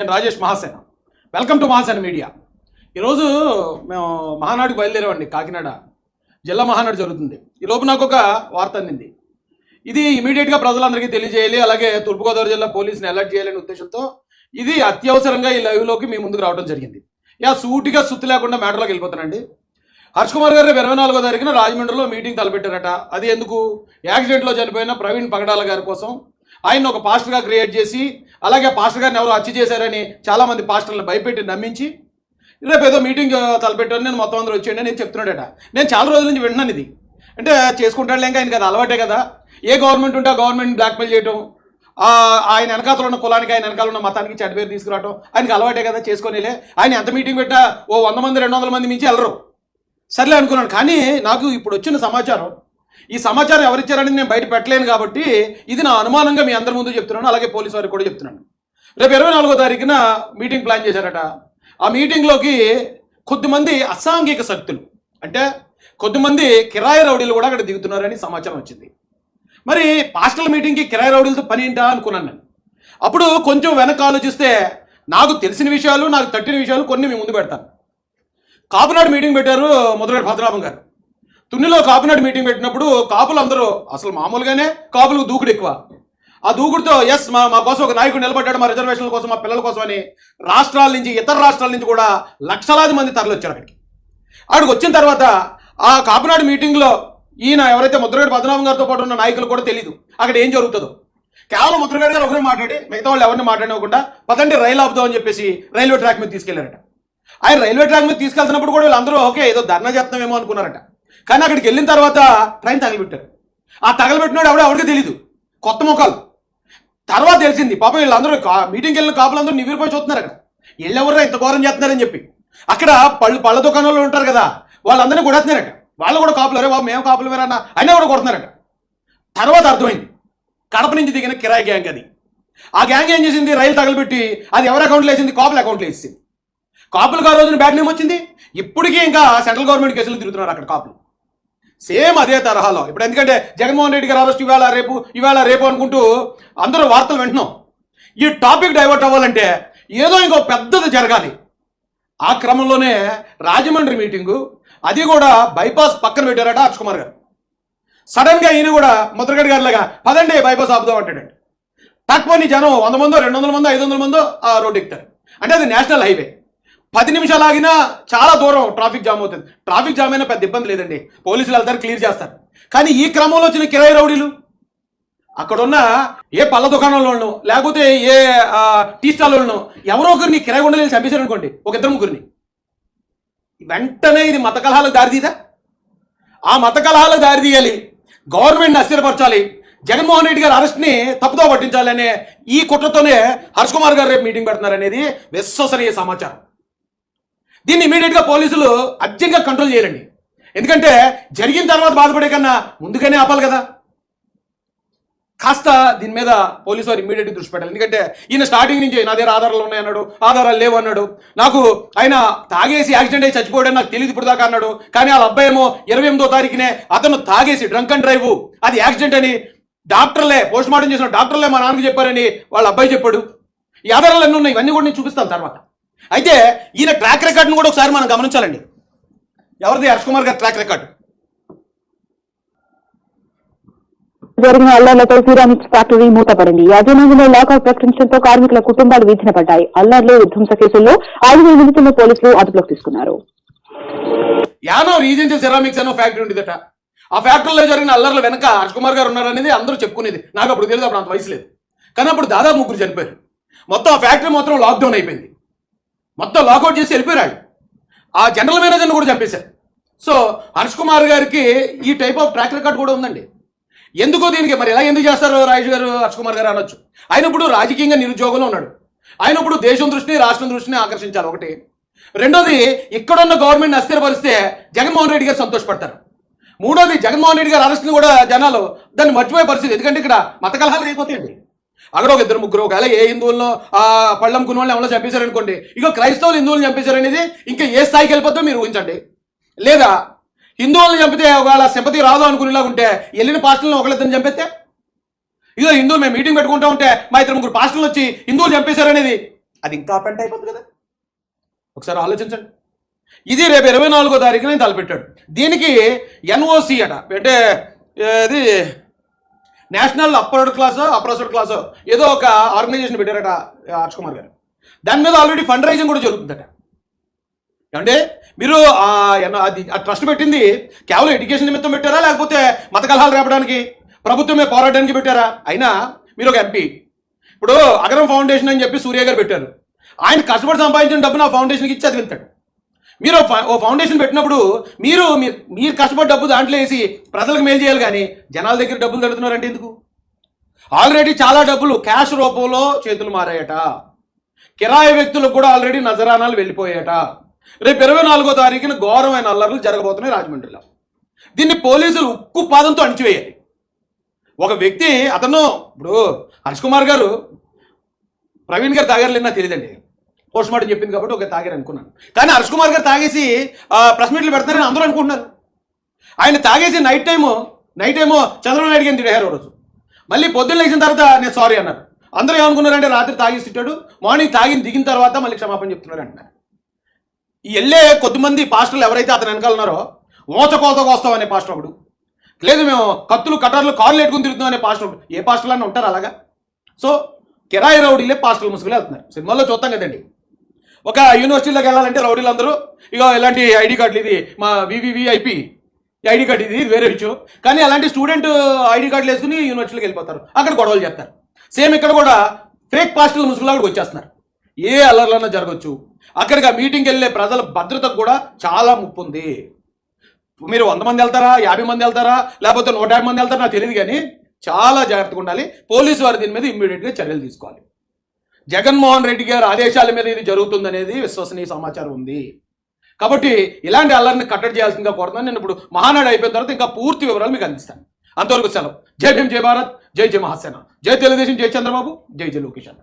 నేను Rajesh Mahasena. Welcome to Mahasena media ఈరోజు మేము మహానాడుకు బయలుదేరామండి కాకినాడ. జిల్లా మహానాడు జరుగుతుంది. ఈ లోపు నాకు ఒక వార్త అందింది. ఇది ఇమీడియట్గా ప్రజలందరికీ తెలియజేయాలి అలాగే తూర్పుగోదావరి జిల్లా పోలీసుని అలర్ట్ చేయాలనే ఉద్దేశంతో ఇది అత్యవసరంగా ఈ లైవ్లోకి మీ ముందుకు రావడం జరిగింది. యా సూటిగా సుత్తి లేకుండా మ్యాటర్లోకి వెళ్ళిపోతానండి. హర్ష్ కుమార్ గారు ఇరవై నాలుగో తారీఖున రాజమండ్రిలో మీటింగ్ తలపెట్టారట. అది ఎందుకు? యాక్సిడెంట్లో చనిపోయిన ప్రవీణ్ పగడాల గారి కోసం ఆయన ఒక పాస్టర్గా క్రియేట్ చేసి అలాగే పాస్టర్ గారిని ఎవరో హత్య చేశారని చాలామంది పాస్టర్లను భయపెట్టి నమ్మించి రేపు ఏదో మీటింగ్ తలపెట్టాను నేను మొత్తం అందరూ వచ్చేయండి నేను చెప్తున్నాడట. నేను చాలా రోజుల నుంచి వింటున్నాను ఇది. అంటే చేసుకుంటాడు ఇంకా ఆయన కదా అలవాటే కదా. ఏ గవర్నమెంట్ ఉంటే ఆ గవర్నమెంట్ బ్లాక్మెయిల్ చేయటం ఆయన వెనకాతలు ఉన్న కులానికి ఆయన వెనకాల ఉన్న మతానికి చెడ్డ పేరు తీసుకురావటం ఆయనకి అలవాటే కదా చేసుకొనిలే. ఆయన ఎంత మీటింగ్ పెట్టా ఓ వంద మంది రెండు వందల మంది మించి వెళ్ళరు. సర్లే అనుకున్నాను కానీ నాకు ఇప్పుడు వచ్చిన సమాచారం ఈ సమాచారం ఎవరిచ్చారని నేను బయట పెట్టలేను కాబట్టి ఇది నా అనుమానంగా మీ అందరి ముందు చెప్తున్నాను. అలాగే పోలీసు వారికి కూడా చెప్తున్నాను. రేపు ఇరవై నాలుగో తారీఖున మీటింగ్ ప్లాన్ చేశారట. ఆ మీటింగ్లోకి కొద్దిమంది అసాంఘిక శక్తులు అంటే కొద్దిమంది కిరాయి రౌడీలు కూడా అక్కడ దిగుతున్నారని సమాచారం వచ్చింది. మరి పాస్టల్ మీటింగ్కి కిరాయి రౌడీలతో పని ఏంటా అనుకున్నాను నేను. అప్పుడు కొంచెం వెనక ఆలోచిస్తే నాకు తెలిసిన విషయాలు నాకు తట్టిన విషయాలు కొన్ని మీ ముందు పెడతాను. కాపునాడు మీటింగ్ పెట్టారు మొదలగడ భద్రనాభం గారు. తున్నిలో కాపునాడు మీటింగ్ పెట్టినప్పుడు కాపులు అందరూ అసలు మామూలుగానే కాపులకు దూకుడు ఎక్కువ. ఆ దూకుడుతో ఎస్ మా మా కోసం ఒక నాయకుడు నిలబడ్డాడు మా రిజర్వేషన్ల కోసం మా పిల్లల కోసం అని రాష్ట్రాల నుంచి ఇతర రాష్ట్రాల నుంచి కూడా లక్షలాది మంది తరలిచ్చారు అక్కడికి. అక్కడికి వచ్చిన తర్వాత ఆ కాపునాడు మీటింగ్లో ఈయన ఎవరైతే ముద్రగడ పద్మనాభం గారితో పాటు ఉన్న నాయకులు కూడా తెలియదు అక్కడ ఏం జరుగుతుందో. కేవలం ముద్రగడ గారు ఒకరే మాట్లాడి మిగతా వాళ్ళు ఎవరిని మాట్లాడకుండా పదండి రైలు ఆపుదాం అని చెప్పేసి రైల్వే ట్రాక్ మీద తీసుకెళ్ళారట. ఆయన రైల్వే ట్రాక్ మీద తీసుకెళ్తున్నప్పుడు కూడా వీళ్ళందరూ ఓకే ఏదో ధర్నా చేస్తామేమో అనుకున్నారట. కానీ అక్కడికి వెళ్ళిన తర్వాత ట్రైన్ తగలబెట్టారు ఆ తగలబెట్టినాడు ఎవడో ఎవరికి తెలియదు కొత్త ముఖాలు. తర్వాత తెలిసింది పాపం వీళ్ళందరూ మీటింగ్కి వెళ్ళిన కాపులందరూ నివ్వెరపోయి చూస్తున్నారు అక్కడ. వెళ్ళెవర్రా ఇంత ఘోరం చేస్తున్నారని చెప్పి. అక్కడ పళ్ళు పళ్ళ దుకాణంలో ఉంటారు కదా వాళ్ళందరినీ కొడుతున్నారట వాళ్ళు కూడా కాపులు అరే బాబు మేము కాపులు వేరన్నా అయినా కూడా కొడుతున్నారట తర్వాత అర్థమైంది కడప నుంచి దిగిన కిరాయి గ్యాంగ్ అది. ఆ గ్యాంగ్ ఏం చేసింది? రైలు తగలబెట్టి అది ఎవరి అకౌంట్లో వేసింది? కాపుల అకౌంట్లో వేసింది. కాపులకు ఆ రోజున బ్యాడ్ నేమ్ వచ్చింది. ఇప్పటికీ ఇంకా సెంట్రల్ గవర్నమెంట్ కేసులు తిరుగుతున్నారు అక్కడ కాపులు. సేమ్ అదే తరహాలో. ఇప్పుడు ఎందుకంటే జగన్మోహన్ రెడ్డి గారు అరెస్ట్ ఇవాళ రేపు ఇవాళ రేపు అనుకుంటూ అందరూ వార్తలు వింటున్నాం. ఈ టాపిక్ డైవర్ట్ అవ్వాలంటే ఏదో ఇంకో పెద్దది జరగాలి. ఆ క్రమంలోనే రాజమండ్రి మీటింగు అది కూడా బైపాస్ పక్కన పెట్టారట హర్ష్ కుమార్ గారు. సడన్గా ఈయన కూడా ముద్రగడ్ గారిలాగా పదండి బైపాస్ ఆపుదాం అంటాడండి తక్కువని జనం వంద మందో రెండు వందల మందో ఐదు వందల మందో ఆ రోడ్డు ఎక్కుతారు. అంటే అది నేషనల్ హైవే. పది నిమిషాలు ఆగినా చాలా దూరం ట్రాఫిక్ జామ్ అవుతుంది. ట్రాఫిక్ జామ్ అయినా పెద్ద ఇబ్బంది లేదండి. పోలీసులు వెళ్తారు క్లియర్ చేస్తారు. కానీ ఈ క్రమంలో వచ్చిన కిరాయి రౌడీలు అక్కడున్న ఏ పళ్ళ దుకాణంలోనో లేకపోతే ఏ టీ స్టాల్లోనో ఎవరో ఒకరిని కిరాయి గుండెలు చంపేశారు అనుకోండి ఒక ఇద్దరు ముగ్గురిని. వెంటనే ఇది మత కలహాలకు దారితీదా ఆ మత కలహాలకు దారి తీయాలి. గవర్నమెంట్ని అస్థిరపరచాలి. జగన్మోహన్ రెడ్డి గారి అరెస్ట్ని తప్పుదో పట్టించాలనే ఈ కుట్రతోనే హర్ష్ కుమార్ గారు రేపు మీటింగ్ పెడుతున్నారనేది విశ్వసనీయ సమాచారం. దీన్ని ఇమీడియట్గా పోలీసులు అర్జెంట్గా కంట్రోల్ చేయాలండి. ఎందుకంటే జరిగిన తర్వాత బాధపడే కన్నా ముందుగానే ఆపాలి కదా. కాస్త దీని మీద పోలీసు వారు ఇమ్మీడియట్గా దృష్టి పెట్టాలి. ఎందుకంటే ఈయన స్టార్టింగ్ నుంచి నా దగ్గర ఆధారాలు ఉన్నాయన్నాడు ఆధారాలు లేవు అన్నాడు. నాకు ఆయన తాగేసి యాక్సిడెంట్ అయ్యి చచ్చిపోయాడని నాకు తెలియదు ఇప్పుడు దాకా అన్నాడు. కానీ వాళ్ళ అబ్బాయి ఏమో ఇరవై ఎనిమిదో తారీఖునే అతను తాగేసి డ్రంక్ అండ్ డ్రైవ్ అది యాక్సిడెంట్ అని డాక్టర్లే పోస్ట్ మార్టం చేసిన డాక్టర్లే మా నాన్నకి చెప్పారని వాళ్ళ అబ్బాయి చెప్పాడు. ఈ ఆధారాలు అన్నీ ఉన్నాయి ఇవన్నీ కూడా నేను చూపిస్తాను తర్వాత. అయితే ఈయన ట్రాక్ రికార్డ్ను కూడా ఒకసారి మనం గమనించాలండి. ఎవరిది? హర్ష్ కుమార్ గారి ట్రాక్ రికార్డ్ జరిగిన అల్లర్లతో సిరామిక్స్ ఫ్యాక్టరీ మూతపడింది యాజమాన్యంలో లాకౌట్ ప్రకటించడంతో కార్మికుల కుటుంబాలు వీధిన పడ్డాయి అల్లర్లు విధ్వంస కేసుల్లో ఐదు వేల పోలీసులు అదుపులోకి తీసుకున్నారు. యానో రీజెన్సీ సెరామిక్స్ అనో ఫ్యాక్టరీ ఉండేదట. ఆ ఫ్యాక్టరీలో జరిగిన అల్లర్ల వెనక హర్ష్ కుమార్ గారు ఉన్నారనేది అందరూ చెప్పుకునేది. నాకు అప్పుడు తెలియదు అప్పుడు అంత వయసు లేదు. కానీ అప్పుడు దాదాపు ముగ్గురు చనిపోయారు. మొత్తం ఆ ఫ్యాక్టరీ మొత్తం లాక్డౌన్ అయిపోయింది. మొత్తం లాకౌట్ చేసి వెళ్ళిపోయారు ఆ జనరల్ మేనేజర్ని కూడా చంపేశారు. సో హర్ష్ కుమార్ గారికి ఈ టైప్ ఆఫ్ ట్రాక్ రికార్డ్ కూడా ఉందండి. ఎందుకో దీనికి మరి ఎలా ఎందుకు చేస్తారు రాజేష్ గారు హర్ష్ కుమార్ గారు అనొచ్చు. ఆయన ఇప్పుడు రాజకీయంగా నిరుద్యోగంలో ఉన్నాడు. ఆయన ఇప్పుడు దేశం దృష్టిని రాష్ట్రం దృష్టిని ఆకర్షించాలి ఒకటి. రెండోది ఇక్కడున్న గవర్నమెంట్ అస్థిరపరిస్తే జగన్మోహన్ రెడ్డి గారు సంతోషపడతారు. మూడోది జగన్మోహన్ రెడ్డి గారు అరెస్ట్ని కూడా జనాలు దాన్ని మర్చిపోయే పరిస్థితి. ఎందుకంటే ఇక్కడ మత కలహాలు అయిపోతాయండి అక్కడ ఒక ఇద్దరు ముగ్గురు ఒకవేళ ఏ హిందువులను ఆ పళ్ళం కుని వాళ్ళని ఎవరో చంపేశారనుకోండి ఇక క్రైస్తవులు హిందువులు చంపేశారనేది ఇంకా ఏ స్థాయికి వెళ్ళిపోతుందో మీరు ఊహించండి. లేదా హిందువులను చంపితే ఒకవేళ సింపతి రాదు అనుకునేలా ఉంటే వెళ్ళిన పాస్టర్లను ఒకళ్ళిద్దరిని చంపేస్తే? ఇదో హిందువులు మేము మీటింగ్ పెట్టుకుంటా ఉంటే మా ఇద్దరు ముగ్గురు పాస్టర్లు వచ్చి హిందువులు చంపేశారనేది అది ఇంకా పెంట అయిపోతుంది కదా. ఒకసారి ఆలోచించండి. ఇది రేపు ఇరవై నాలుగో తారీఖున తలపెట్టాడు. దీనికి ఎన్ఓసి అట అంటే ఇది national upper class oppressor class. ఏదో ఒక ఆర్గనైజేషన్ పెట్టారట హర్ష్ కుమార్ గారు. దాని మీద ఆల్రెడీ ఫండ్ రైజింగ్ కూడా జరుగుతుందట. అంటే మీరు అది ఆ ట్రస్ట్ పెట్టింది? కేవలం ఎడ్యుకేషన్ నిమిత్తం పెట్టారా? లేకపోతే మత కలహాలు రేపడానికి ప్రభుత్వమే పోరాటానికి పెట్టారా? అయినా మీరు ఒక ఎంపీ ఇప్పుడు అగరం ఫౌండేషన్ అని చెప్పి సూర్య గారు పెట్టారు. ఆయన కష్టపడి సంపాదించిన డబ్బు నా ఫౌండేషన్కి ఇచ్చి చదివింతాడు మీరు ఓ ఫ- ఓ ఫౌండేషన్ పెట్టినప్పుడు మీరు మీరు మీరు కష్టపడి డబ్బు దాంట్లో వేసి ప్రజలకు మేలు చేయాలి కానీ జనాల దగ్గర డబ్బులు తడుతున్నారంటే ఎందుకు? ఆల్రెడీ చాలా డబ్బులు క్యాష్ రూపంలో చేతులు మారాయట. కిరాయి వ్యక్తులకు కూడా ఆల్రెడీ నజరానాలు వెళ్ళిపోయాయట. రేపు ఇరవై నాలుగో తారీఖున ఘోరమైన అల్లర్లు జరగబోతున్నాయి రాజమండ్రిలో. దీన్ని పోలీసులు ఉక్కు పాదంతో అణిచివేయాలి. ఒక వ్యక్తి అతను ఇప్పుడు హర్ష్ కుమార్ గారు ప్రవీణ్ గారు తాగారు తెలియదండి. పోస్ట్ మార్టం చెప్పింది కాబట్టి ఒక తాగారు అనుకున్నాను. కానీ హర్ష్ కుమార్ గారు తాగేసి ప్రెస్ మీట్లు పెడతారని అందరూ అనుకుంటున్నారు. ఆయన తాగేసి night time night time Chandrababu Naidu గారిని తిట్టారు రోజు. మళ్ళీ పొద్దున్న లేచిన తర్వాత నేను సారీ అన్నారు. అందరూ ఏమనుకున్నారంటే రాత్రి తాగేసి తిట్టాడు మార్నింగ్ తాగిన దిగిన తర్వాత మళ్ళీ క్షమాపణ చెప్తున్నారు అంటున్నారు. ఈ వెళ్ళే కొద్దిమంది పాస్టర్లు ఎవరైతే అతను వెనకాల ఉన్నారో ఓచకోత కోస్తాం అనే పాస్టర్ ఒకడు. లేదు మేము కత్తులు కట్టర్లు కార్లు ఎట్టుకుని తిరుగుతున్నాం అనే పాస్టర్ ఒకడు. ఏ పాస్టర్లు అని ఉంటారు అలాగా? సో కిరాయి రౌడీలే పాస్టర్లు ముసుగులే వెళ్తున్నారు. సినిమాల్లో చూస్తాం కదండి. ఒక యూనివర్సిటీలోకి వెళ్ళాలంటే రౌడీలు అందరూ ఇక ఇలాంటి ఐడి కార్డులు ఇది? మా వివివిఐపి ఐడి కార్డు ఇది వేరే విషయం. కానీ అలాంటి స్టూడెంట్ ఐడి కార్డులు వేసుకుని యూనివర్సిటీలోకి వెళ్ళిపోతారు. అక్కడ గొడవలు చేస్తారు. సేమ్ ఇక్కడ కూడా ఫేక్ పాస్టల్ ముసుగులా కూడా వచ్చేస్తున్నారు. ఏ అల్లర్లన్నా జరగచ్చు. అక్కడికి ఆ మీటింగ్కి వెళ్ళే ప్రజల భద్రతకు కూడా చాలా ముప్పు ఉంది. మీరు వంద మంది వెళ్తారా? యాభై మంది వెళ్తారా? లేకపోతే నూట యాభై మంది వెళ్తారా? నాకు తెలియదు కానీ చాలా జాగ్రత్తగా ఉండాలి. పోలీసు వారు దీని మీద ఇమ్మీడియట్గా చర్యలు తీసుకోవాలి. జగన్మోహన్ రెడ్డి గారి ఆదేశాల మీద ఇది జరుగుతుందనేది విశ్వసనీయ సమాచారం ఉంది. కాబట్టి ఇలాంటి అల్లరిని కట్టడి చేయాల్సిందిగా కోరుతున్నాను. నేను ఇప్పుడు మహానాడు అయిపోయిన తర్వాత ఇంకా పూర్తి వివరాలు మీకు అందిస్తాను. అంతవరకు సెలవు. జై భీమ్ జై భారత్ జై జై మహాసేన. జై తెలుగుదేశం జై చంద్రబాబు జై జై లోకేష్ అన్న.